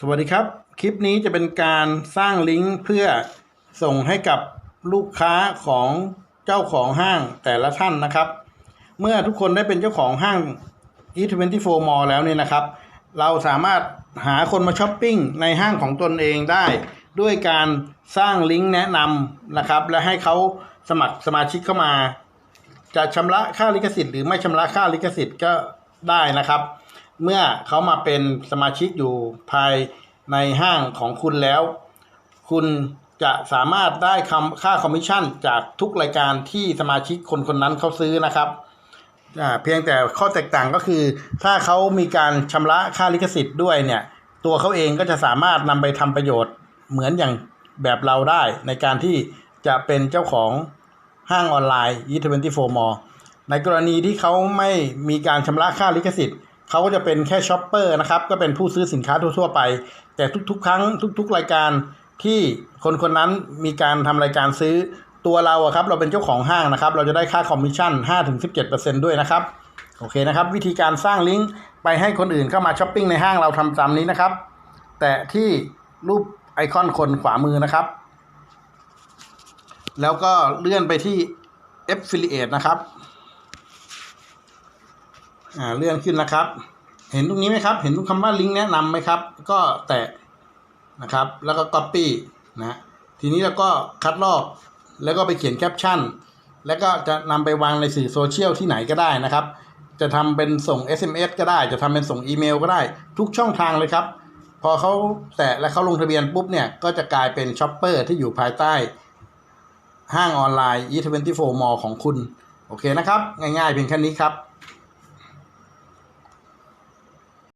สวัสดีครับ คลิปนี้จะเป็นการสร้างลิงก์เพื่อส่งให้กับลูกค้าของเจ้าของห้างแต่ละท่านนะครับ เมื่อทุกคนได้เป็นเจ้าของห้าง E24 Mall แล้วเนี่ยนะครับ เราสามารถหาคนมาช้อปปิ้งในห้างของตนเองได้ ด้วยการสร้างลิงก์แนะนำนะครับ และให้เขาสมัครสมาชิกเข้ามา จะชำระค่าลิขสิทธิ์หรือไม่ชำระค่าลิขสิทธิ์ก็ได้นะครับ เมื่อเขามาเป็นสมาชิกอยู่ภายในห้างของคุณแล้ว คุณจะสามารถได้คำค่าคอมมิชชั่นจากทุกรายการที่สมาชิกคนคนนั้นเขาซื้อนะครับอ่าเพียงแต่ข้อแตกต่างก็คือ ถ้าเขามีการชำระค่าลิขสิทธิ์ด้วยเนี่ย ตัวเขาเองก็จะสามารถนำไปทำประโยชน์เหมือนอย่างแบบเราได้ ในการที่จะเป็นเจ้าของห้างออนไลน์ E24 Mall ในกรณีที่เขาไม่มีการชำระค่าลิขสิทธิ์ เขาก็จะเป็นแค่ช็อปเปอร์นะครับ ก็เป็นผู้ซื้อสินค้าทั่วๆไป แต่ทุกๆ ครั้งทุก ๆ รายการที่คนคนนั้นมีการทำรายการซื้อตัวเราอะครับเราเป็นเจ้าของห้างนะครับ เราจะได้ค่าคอมมิชชั่น 5-17%ด้วยนะครับ โอเคนะครับ วิธีการสร้างลิงก์ไปให้คนอื่นเข้ามาช้อปปิ้งในห้างเราทำตามนี้นะครับ แต่ที่รูปไอคอนคนขวามือนะครับ แล้วก็เลื่อนไปที่ Affiliate นะครับ อ่าเลื่อนขึ้นนะครับ เห็นตรงนี้ไหมครับ เห็นตรงคำว่าลิงก์แนะนำไหมครับ ก็แตะนะครับ แล้วก็ Copy นะทีนี้เราก็คัดลอก แล้วก็ไปเขียนแคปชั่น แล้วก็จะนำไปวางในสื่อโซเชียลที่ไหนก็ได้นะครับ จะทำเป็นส่ง SMS ก็ได้ จะทำเป็นส่งอีเมลก็ได้ ทุกช่องทางเลยครับ พอเขาแตะและเขาลงทะเบียนปุ๊บเนี่ย ก็จะกลายเป็นช็อปเปอร์ที่อยู่ภายใต้ ห้างออนไลน์ E24 Mall ของคุณ โอเคนะครับ ง่ายๆเพียงแค่นี้ครับ